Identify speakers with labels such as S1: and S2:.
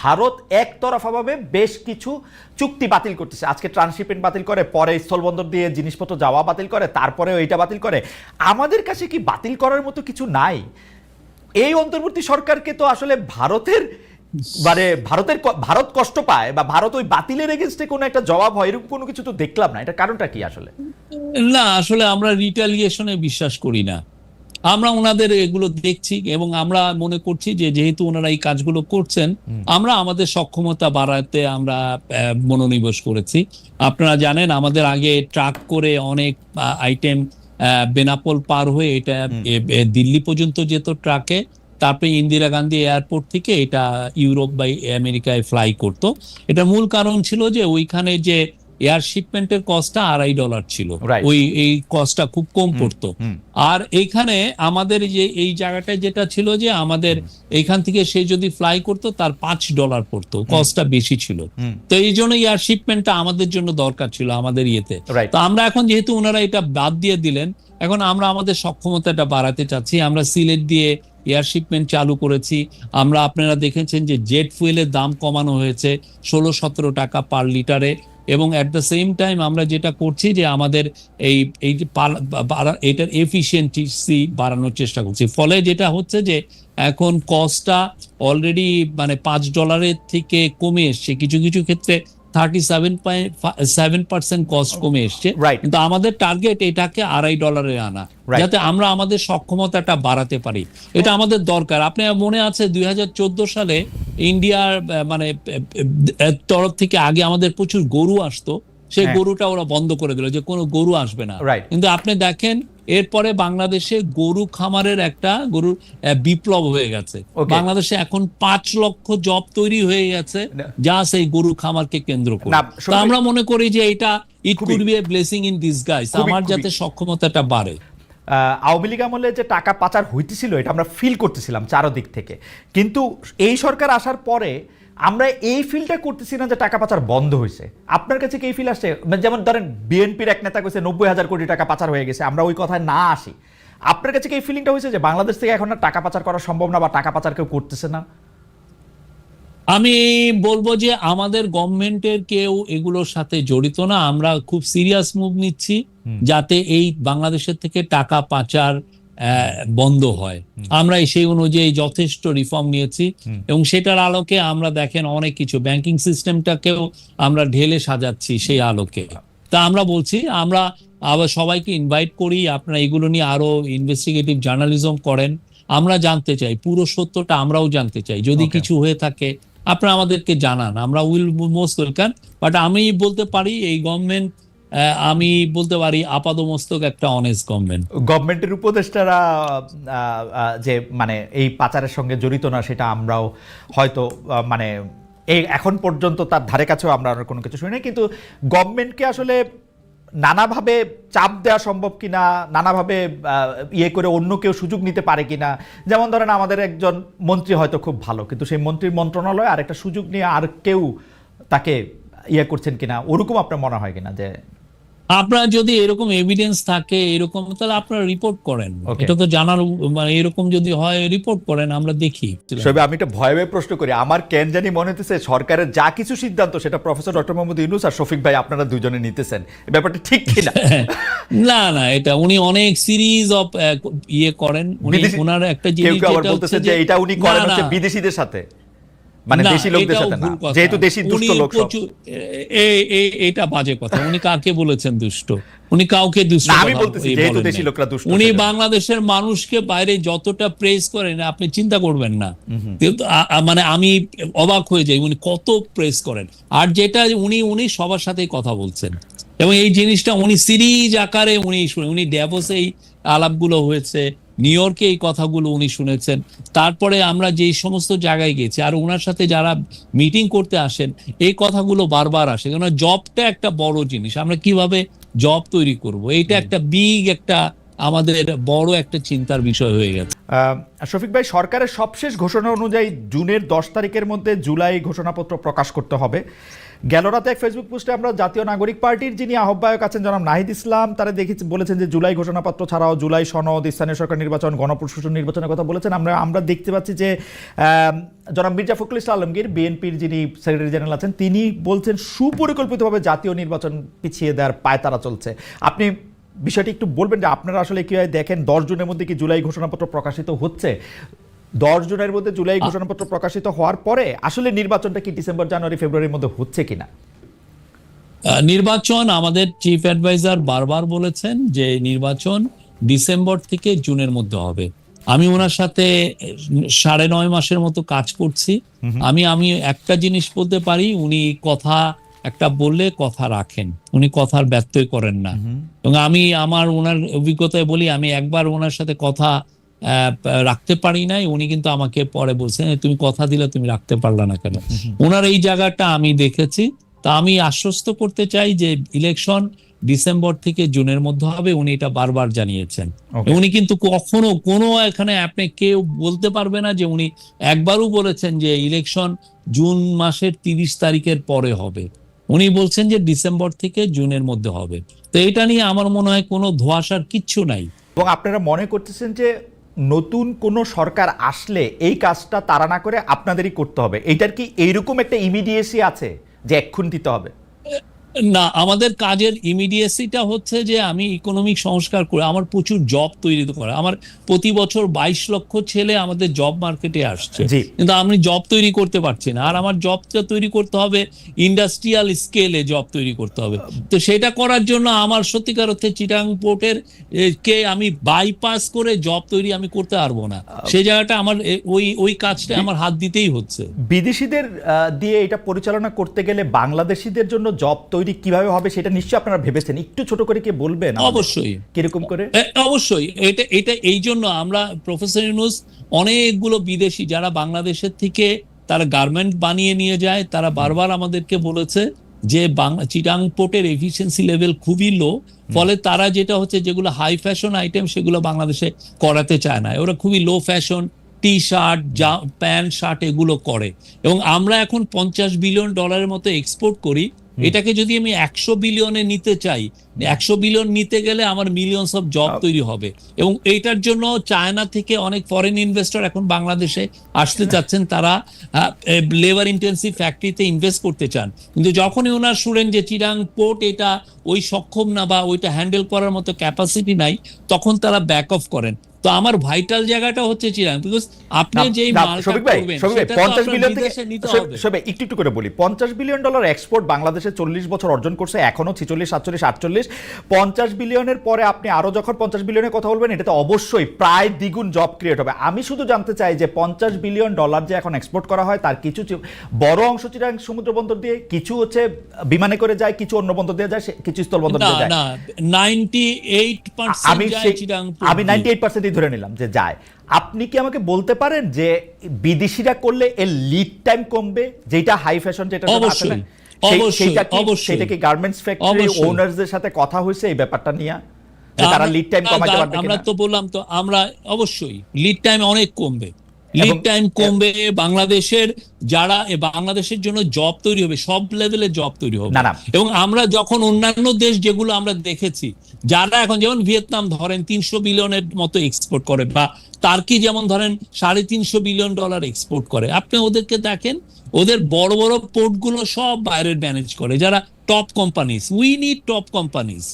S1: ভারত একতরফাভাবে বেশ কিছু চুক্তি বাতিল করতেছে। আজকে ট্রান্সশিপমেন্ট বাতিল করে, পরে স্থলবন্দর দিয়ে জিনিসপত্র যাওয়া বাতিল করে তারপরে ওইটা বাতিল করে। আমাদের কাছে কি বাতিল করার মতো কিছু নাই? এই অন্তর্বর্তী সরকারকে তো আসলে ভারতের মানে ভারতের ভারত কষ্ট পায় বা ভারত ওই বাতিলের এগেনস্টে কোনো একটা জবাব হয়, এরকম কোনো কিছু তো দেখলাম না। এটা কারণটা কি আসলে?
S2: না, আসলে আমরা রিটালিয়েশনে বিশ্বাস করি না। আমরা ওনাদের এগুলো দেখছি এবং আমরা মনে করছি যে যেহেতু ওনারা এই কাজগুলো করছেন আমরা আমাদের সক্ষমতা বাড়াতে আমরা মনোনিবেশ করেছি। আপনারা জানেন আমাদের আগে ট্রাক করে অনেক আইটেম বেনাপোল পার হয়ে এটা দিল্লি পর্যন্ত যেত ট্রাকে। তারপরে ইন্দিরা গান্ধী এয়ারপোর্ট থেকে এটা ইউরোপ বা আমেরিকায় ফ্লাই করতো। এটা মূল কারণ ছিল যে ওইখানে যে এয়ার শিপমেন্টের কস্টটা আড়াই ডলার ছিল। ওই এই কস্টটা খুব কম পড়তো। আর এইখানে আমাদের যে এই জায়গাটায় যেটা ছিল যে আমাদের এইখান থেকে সে যদি ফ্লাই করতো তার পাঁচ ডলার পড়তো। কস্টটা বেশি ছিল। তো এই জন্য এয়ার শিপমেন্টটা আমাদের জন্য দরকার ছিল আমাদের ইয়েতে। তো আমরা এখন যেহেতু ওনারা এটা বাদ দিয়ে দিলেন এখন আমরা আমাদের সক্ষমতাটা বাড়াতে চাচ্ছি। আমরা সিলেট দিয়ে এয়ার শিপমেন্ট চালু করেছি। আমরা আপনারা দেখেছেন যে জেট ফুয়েলের দাম কমানো হয়েছে। ষোলো সতেরো টাকা পার লিটারে এবং অ্যাট দ্য সেম টাইম আমরা যেটা করছি যে আমাদের এই এই এটার এফিসিয়েন্সি বাড়ানোর চেষ্টা করছি। ফলে যেটা হচ্ছে যে এখন কস্টটা অলরেডি মানে পাঁচ ডলারের থেকে কমে এসছে। কিছু কিছু ক্ষেত্রে thirty seven seven percent cost কমে এসছে. কিন্তু আমাদের টার্গেট এটাকে আড়াই ডলারে আনা. যাতে আমরা আমাদের সক্ষমতাটা বাড়াতে পারি। এটা আমাদের দরকার। আপনি মনে আছে দুই হাজার চোদ্দ সালে ইন্ডিয়ার মানে তরফ থেকে আগে আমাদের প্রচুর গরু আসতো। সেই
S1: হ্যাঁ।
S2: গরুটা ওরা বন্ধ করে দিল যে কোনো গরু আসবে না। কিন্তু আপনি দেখেন এরপরে বাংলাদেশে গরু খামারের একটা গরুর বিপ্লব হয়ে গেছে। বাংলাদেশে এখন পাঁচ লক্ষ জব তৈরি হয়ে গেছে যা সেই গরু খামারকে কেন্দ্র করে। আমরা মনে করি যে এটা it could be a blessing in disguise আমার যাতে সক্ষমতাটা বাড়ে।
S1: আওয়ামী লীগ আমলে যে টাকা পাচার হইতেছিল, এটা আমরা ফিল করতেছিলাম চারদিক থেকে। কিন্তু এই সরকার আসার পরে আমরা এই ফিলটা করতেছি না যে টাকা পাচার বন্ধ হয়েছে আপনার কাছে কি এই ফিল আসছে? মানে যেমন ধরেন, বিএনপির এক নেতা কইছে, নব্বই হাজার কোটি টাকা পাচার হয়ে গেছে, আমরা ওই কথায় না আসি। আপনার কাছে কি এই ফিলিংটা হয়েছে যে বাংলাদেশ থেকে এখন আর টাকা পাচার করা সম্ভব না বা টাকা পাচার কেউ করতেছে না?
S2: আমি বলব যে আমাদের গভর্নমেন্টের কেউ এগুলোর সাথে জড়িত না। আমরা খুব সিরিয়াস মুভ নিচ্ছি যাতে এই বাংলাদেশের থেকে টাকা পাচার বন্ধ হয়। আমরা সেই অনুযায়ী যথেষ্ট রিফর্ম নিয়েছি এবং সেটার আলোকে আমরা দেখেন অনেক কিছু। ব্যাংকিং সিস্টেমটাকেও আমরা ঢেলে সাজাচ্ছি সেই আলোকে। তা আমরা বলছি আমরা আবার সবাইকে ইনভাইট করি আপনারা এগুলো নিয়ে আরও ইনভেস্টিগেটিভ জার্নালিজম করেন। আমরা জানতে চাই পুরো সত্যটা আমরাও জানতে চাই। যদি কিছু হয়ে থাকে আপনারা আমাদেরকে জানান, আমরা উইল মোস্ট ওয়েলকাম বাট আমি বলতে পারি এই গভর্নমেন্ট আমি বলতে পারি আপাদমস্তক একটা অনেস্ট গভর্নমেন্ট
S1: গভর্নমেন্টের উপদেষ্টারা যে মানে এই পাচারের সঙ্গে জড়িত না, সেটা আমরাও হয়তো মানে এই এখন পর্যন্ত তার ধারে কাছেও আমরা কোনো কিছু শুনি কিন্তু গভর্নমেন্টকে আসলে নানাভাবে চাপ দেওয়া সম্ভব কিনা, নানাভাবে ইয়ে করে অন্য কেউ সুযোগ নিতে পারে কিনা। যেমন ধরেন আমাদের একজন মন্ত্রী হয়তো খুব ভালো, কিন্তু সেই মন্ত্রীর মন্ত্রণালয় আর একটা সুযোগ নিয়ে আর কেউ তাকে ইয়ে করছেন কিনা, ওরকম আপনার মনে হয় কিনা যে
S2: আপনার যদি এরকম এভিডেন্স থাকে এরকম তাহলে আপনারা রিপোর্ট করেন। এটা তো জানার মানে এরকম যদি হয় রিপোর্ট করেন আমরা দেখি।
S1: সবে আমি একটা ভয়ে ভয়ে প্রশ্ন করি। আমার কেন জানি মনে হতেছে সরকারের যা কিছু সিদ্ধান্ত সেটা প্রফেসর ডক্টর মোহাম্মদ ইউনুস আর শফিক ভাই আপনারা দুজনে নিতেছেন। এই ব্যাপারটা ঠিক কিনা
S2: না? না এটা উনি অনেক সিরিজ অফ ইয়ে করেন। উনি ওনার একটা জিনিস যেটা
S1: বলতেছে যে এটা উনি করেন হচ্ছে বিদেশিদের সাথে। মানে দেশি লোকদের সাথে না যেহেতু দেশি দুষ্ট লোক
S2: এটা বাজে কথা। উনি কাকে বলেছেন দুষ্ট? উনি কাউকে দুষ্ট
S1: আমি বলতেছি, যেহেতু দেশি লোকরা দুষ্ট
S2: উনি বাংলাদেশের মানুষকে বাইরে যতটা প্রেস করেন আপনি চিন্তা করবেন না। মানে আমি অবাক হয়ে যাই উনি কত প্রেস করেন। আর যেটা উনি উনি সবার সাথেই কথা বলছেন। এবং এই জিনিসটা উনি সিরিজ আকারে উনি শুনে উনি ড্যাভোসে এই আলাপগুলো হয়েছে নিউ ইয়র্কে এই কথাগুলো উনি শুনেছেন। তারপরে আমরা যেই সমস্ত জায়গায় গেছি আর ওনার সাথে যারা মিটিং করতে আসেন এই কথাগুলো বারবার আসে। কেন জবটা একটা বড় জিনিস। আমরা কীভাবে জব তৈরি করব? এইটা একটা বিগ একটা আমাদের বড় একটা চিন্তার বিষয় হয়ে গেছে।
S1: শফিক ভাই সরকারের সবশেষ ঘোষণা অনুযায়ী জুনের দশ তারিখের মধ্যে জুলাই ঘোষণাপত্র প্রকাশ করতে হবে। গেল রাতে এক ফেসবুক পোস্টে আমরা জাতীয় নাগরিক পার্টির যিনি আহ্বায়ক আছেন জনাব নাহিদ ইসলাম, তারা দেখেছি বলেছেন যে জুলাই ঘোষণাপত্র ছাড়াও জুলাই সনদ, স্থানীয় সরকার নির্বাচন, গণপ্রশাসন নির্বাচনের কথা বলেছেন। আমরা আমরা দেখতে পাচ্ছি যে জনাব মির্জা ফখরুল ইসলাম আলমগীর, বিএনপির যিনি সেক্রেটারি জেনারেল আছেন, তিনি বলছেন সুপরিকল্পিতভাবে জাতীয় নির্বাচন পিছিয়ে দেওয়ার পায়তারা চলছে। আপনি বিষয়টি একটু বলবেন যে আপনারা আসলে কীভাবে দেখেন, দশ জুনের মধ্যে কি জুলাই ঘোষণাপত্র প্রকাশিত হচ্ছে? দশ জুনের মধ্যে জুলাই ঘোষণাপত্র প্রকাশিত হওয়ার পরে আসলে নির্বাচনটা কি ডিসেম্বর জানুয়ারি ফেব্রুয়ারির মধ্যে হচ্ছে কিনা?
S2: নির্বাচন আমাদের চিফ অ্যাডভাইজার বারবার বলেছেন যে নির্বাচন ডিসেম্বর থেকে জুনের মধ্যে হবে। আমি ওনার সাথে সাড়ে নয় মাসের মতো কাজ করছি। আমি আমি একটা জিনিস বলতে পারি উনি কথা একটা বললে কথা রাখেন। উনি কথার ব্যত্যয় করেন না। এবং আমি আমার ওনার অভিজ্ঞতায় বলি আমি একবার ওনার সাথে কথা রাখতে পারি নাই। উনি কিন্তু আমাকে পরে বলছেন তুমি কথা দিলে তুমি রাখতে পারলা না কেন? ওনার এই জায়গাটা আমি দেখেছি। তা আমি আশ্বস্ত করতে চাই যে ইলেকশন ডিসেম্বর থেকে জুনের মধ্যে হবে। উনি এটা বারবার জানিয়েছেন। উনি কিন্তু কখনো কোনো এখানে আপনি কেউ বলতে পারবে না যে উনি একবারও বলেছেন যে ইলেকশন জুন মাসের তিরিশ তারিখের পরে হবে। উনি বলছেন যে ডিসেম্বর থেকে জুনের মধ্যে হবে। তো এটা নিয়ে আমার মনে হয় কোনো ধোয়াশার কিচ্ছু নাই।
S1: এবং আপনারা মনে করতেছেন যে নতুন কোনো সরকার আসলে এই কাজটা তারা না করে আপনাদেরই করতে হবে। এইটার কি এইরকম একটা ইমিডিয়েসি আছে যে এক্ষুন দিতে হবে?
S2: না আমাদের কাজের ইমিডিয়েসিটা হচ্ছে যে আমি ইকোনমিক সংস্কার করে আমার প্রচুর জব তৈরি করে। আমার প্রতি বছর বাইশ লক্ষ ছেলে আমাদের জব মার্কেটে আসছে। কিন্তু আমি জব তৈরি করতে পারছি না। আর আমার জবটা তৈরি করতে হবে ইন্ডাস্ট্রিয়াল স্কেলে জব তৈরি করতে হবে। তো সেটা করার জন্য আমার সত্যিকার অর্থে চিটাং পোর্টের কে আমি বাইপাস করে জব তৈরি আমি করতে পারব না। সেই জায়গাটা আমার ওই ওই কাজটা আমার হাত দিতেই হচ্ছে।
S1: বিদেশিদের দিয়ে এটা পরিচালনা করতে গেলে বাংলাদেশিদের জন্য জব তৈরি কীভাবে হবে সেটা নিশ্চয়ই আপনারা ভেবেছেন। একটু ছোট করে কি বলবেন
S2: অবশ্যই।
S1: কীরকম করে?
S2: অবশ্যই। এটা এটা এই জন্য আমরা প্রফেসর ইউনুস অনেকগুলো বিদেশি যারা বাংলাদেশের থেকে তারা গার্মেন্ট বানিয়ে নিয়ে যায় তারা বারবার আমাদেরকে বলেছে যে বাংলা চিটাং পোর্টের এফিসিয়েন্সি লেভেল খুবই লো ফলে তারা যেটা হচ্ছে যেগুলো হাই ফ্যাশন আইটেম সেগুলো বাংলাদেশে করাতে চায় না। ওরা খুবই লো ফ্যাশন টি শার্ট যা প্যান্ট শার্ট এগুলো করে। এবং আমরা এখন পঞ্চাশ বিলিয়ন ডলারের মতো এক্সপোর্ট করি। এটাকে যদি আমি একশো বিলিয়নে নিতে চাই একশো বিলিয়ন নিতে গেলে আমার মিলিয়নস অফ জব তৈরি হবে। এবং এইটার জন্য চায়না থেকে অনেক ফরেন ইনভেস্টর এখন বাংলাদেশে আসতে চাচ্ছেন। তারা লেবার ইন্টেন্সিভ ফ্যাক্টরিতে ইনভেস্ট করতে চান। কিন্তু যখনই ওনার শুনেন যে চিরাং পোর্ট এটা ওই সক্ষম না বা ওইটা হ্যান্ডেল করার মতো ক্যাপাসিটি নাই তখন তারা ব্যাক অফ করেন। তো আমার ভাইটাল জায়গাটা হচ্ছে চিরাং বিকজ আপনি যেই মালটা করবেন
S1: 50 বিলিয়ন থেকে ভাই, একটু একটু করে বলি পঞ্চাশ বিলিয়ন ডলার এক্সপোর্ট বাংলাদেশে চল্লিশ বছর অর্জন করছে এখনও ছিচল্লিশ সাতচল্লিশ আটচল্লিশ। পঞ্চাশ বিলিয়নের পরে আপনি আরও যখন পঞ্চাশ বিলিয়নের কথা বলবেন এটাতে অবশ্যই প্রায় দ্বিগুণ জব ক্রিয়েট হবে। আমি শুধু জানতে চাই যে পঞ্চাশ বিলিয়ন ডলার যে এখন এক্সপোর্ট করা হয় তার কিছু বড় অংশ চিরাং সমুদ্র বন্দর দিয়ে কিছু হচ্ছে বিমানে করে যায় কিছু অন্য বন্দর দিয়ে যায় কিছু স্থল বন্দর দিয়ে যায়। আমি
S2: পার্সেন্ট
S1: আমি নাইনটি এইট পার্সেন্টই ধরে নিলাম যে যায়। আপনি কি আমাকে বলতে পারেন যে বিদেশিরা করলে এর লিড টাইম কমবে? যেটা হাই ফ্যাশন যেটা
S2: অবশ্যই,
S1: সেইটা কি সেটা কি গার্মেন্টস ফ্যাক্টরি। ওনারদের সাথে কথা হয়েছে এই ব্যাপারটা নিয়ে? তারা লিড টাইম কমাতে পারবে
S2: আমরা তো বললাম তো আমরা অবশ্যই লিড টাইম অনেক কমবে। লিড টাইম কমবে বাংলাদেশের যারা বাংলাদেশের জন্য জব তৈরি হবে সব লেভেলে জব তৈরি হবে। এবং আমরা যখন অন্যান্য দেশ যেগুলো আমরা দেখেছি যারা এখন যেমন ভিয়েতনাম ধরেন তিনশো বিলিয়নের মতো এক্সপোর্ট করে বা টার্কি যেমন ধরেন সাড়ে তিনশো বিলিয়ন ডলার এক্সপোর্ট করে আপনি ওদেরকে দেখেন ওদের বড় বড় পোর্টগুলো সব বাইরের ম্যানেজ করে যারা top companies we need top companies